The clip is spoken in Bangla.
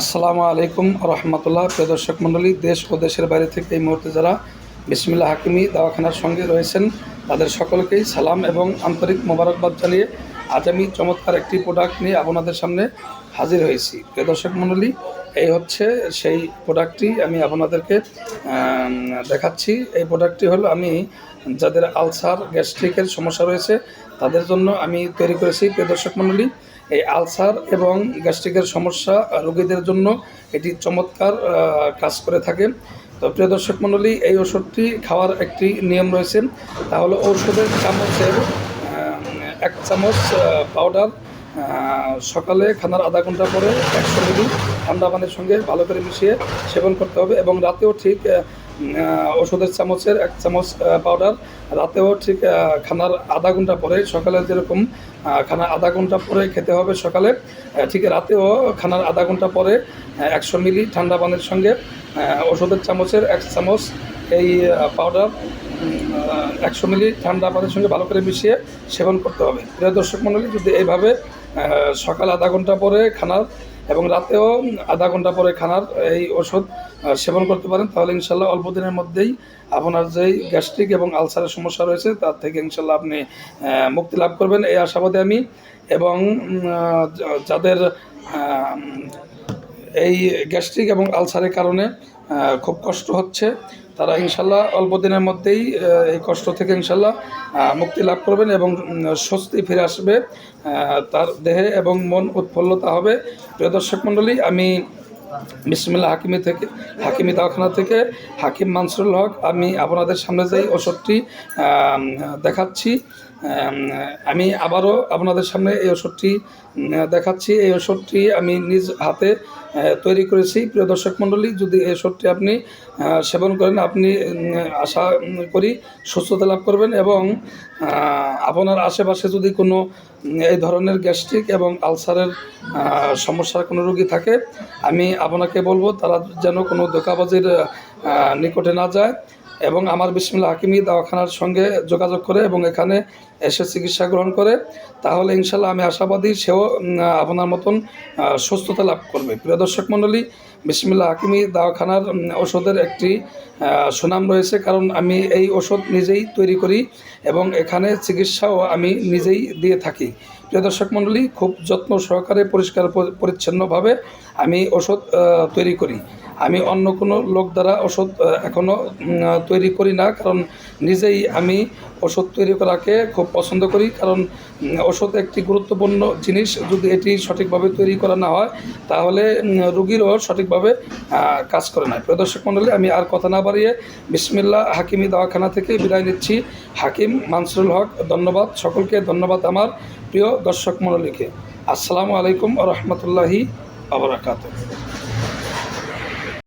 আসসালামু আলাইকুম রহমতুল্লাহ। প্রিয় দর্শক মণ্ডলী, দেশ ও দেশের বাইরে থেকে এই মুহূর্তে যারা বিসমিল্লা হাকিমি দাওয়াখানার সঙ্গে রয়েছেন, তাদের সকলকেই সালাম এবং আন্তরিক মোবারকবাদ জানিয়ে আজ আমি চমৎকার একটি প্রোডাক্ট নিয়ে আপনাদের সামনে হাজির হয়েছি। প্রিয় দর্শক মণ্ডলী, এই হচ্ছে সেই প্রোডাক্টটি আমি আপনাদেরকে দেখাচ্ছি। এই প্রোডাক্টটি হলো আমি যাদের আলসার, গ্যাস্ট্রিকের সমস্যা রয়েছে, তাদের জন্য আমি তৈরি করেছি। প্রিয় দর্শক মণ্ডলী এই আলসার এবং গ্যাস্ট্রিকের সমস্যা রোগীদের জন্য এটি চমৎকার কাজ করে থাকে। তো প্রিয় দর্শক মণ্ডলী, এই ওষুধটি খাওয়ার একটি নিয়ম রয়েছে। তাহলে ঔষধের চামচের এক চামচ পাউডার সকালে খানার আধা ঘণ্টা পরে একশো মিলি ঠান্ডা পানির সঙ্গে ভালো করে মিশিয়ে সেবন করতে হবে এবং রাতেও ঠিক ওষুধের চামচের এক চামচ পাউডার রাতেও ঠিক খানার আধা ঘণ্টা পরে, সকালে যেরকম খানার আধা ঘণ্টা পরে খেতে হবে সকালে ঠিক রাতেও খানার আধা ঘণ্টা পরে একশো মিলি ঠান্ডা পানির সঙ্গে ওষুধের চামচের এক চামচ এই পাউডার একশো মিলি ঠান্ডা পানির সঙ্গে ভালো করে মিশিয়ে সেবন করতে হবে। প্রিয় দর্শক মণ্ডলী, যদি এইভাবে সকাল আধা ঘণ্টা পরে খানার এবং রাতেও আধা ঘণ্টা পরে খানার এই ওষুধ সেবন করতে পারেন। তাহলে ইনশাল্লাহ অল্প দিনের মধ্যেই আপনার যেই গ্যাস্ট্রিক এবং আলসারের সমস্যা রয়েছে, তার থেকে ইনশাল্লাহ আপনি মুক্তি লাভ করবেন। এই আশাবাদে আমি এবং যাদের এই গ্যাস্ট্রিক এবং আলসারের কারণে খুব কষ্ট হচ্ছে। তারা ইনশাল্লাহ অল্প দিনের মধ্যেই এই কষ্ট থেকে ইনশাল্লাহ মুক্তি লাভ করবেন এবং স্বস্তি ফিরে আসবে। তার দেহে এবং মন উৎফুল্লতা হবে। প্রিয় দর্শক মণ্ডলী, আমি বিসমিল্লা হাকিমি থেকে, হাকিমি দাওয়াখানা থেকে হাকিম মানসুরুল হক, আমি আপনাদের সামনে যেই ওষুধটি দেখাচ্ছি, আমি আবারও আপনাদের সামনে এই ওষুধটি দেখাচ্ছি। এই ওষুধটি আমি নিজ হাতে তৈরি করেছি। প্রিয় দর্শক মণ্ডলী, যদি এই ওষুধটি আপনি সেবন করেন, আপনি আশা করি সুস্থতা লাভ করবেন এবং আপনার আশেপাশে যদি কোনো এই ধরনের গ্যাস্ট্রিক এবং আলসারের সমস্যার কোনো রোগী থাকে, আমি আপনাকে বলব, তারা যেন কোনো ধোকাবাজির নিকটে না যায়। এবং আমার বিসমিল্লা হাকিমি দাওয়াখানার সঙ্গে যোগাযোগ করে এবং এখানে এসে চিকিৎসা গ্রহণ করে, তাহলে ইনশাল্লাহ আমি আশাবাদী সেও আপনার মতন সুস্থতা লাভ করবে। প্রিয় দর্শক মণ্ডলী বিসমিল্লা হাকিমি দাওয়াখানার ওষুধের একটি সুনাম রয়েছে, কারণ আমি এই ওষুধ নিজেই তৈরি করি এবং এখানে চিকিৎসাও আমি নিজেই দিয়ে থাকি। প্রিয় দর্শক মণ্ডলী, খুব যত্ন সহকারে পরিষ্কার পরি- পরিচ্ছন্নভাবে আমি ওষুধ তৈরি করি। আমি অন্য কোনো লোক দ্বারা ওষুধ এখনও তৈরি করি না। কারণ নিজেই আমি ওষুধ তৈরি করাকে খুব পছন্দ করি। কারণ ওষুধ একটি গুরুত্বপূর্ণ জিনিস। যদি এটি সঠিকভাবে তৈরি করা না হয়, তাহলে রুগীরও সঠিকভাবে কাজ করে না। প্রিয় দর্শক মণ্ডলী আমি আর কথা না বাড়িয়ে বিসমিল্লা হাকিমি দাওয়াখানা থেকে বিদায় নিচ্ছি। হাকিম মানসুরুল হক, ধন্যবাদ। সকলকে ধন্যবাদ আমার প্রিয় দর্শক মণ্ডলীকে আসসালামু আলাইকুম রহমতুল্লাহি আবরাকাত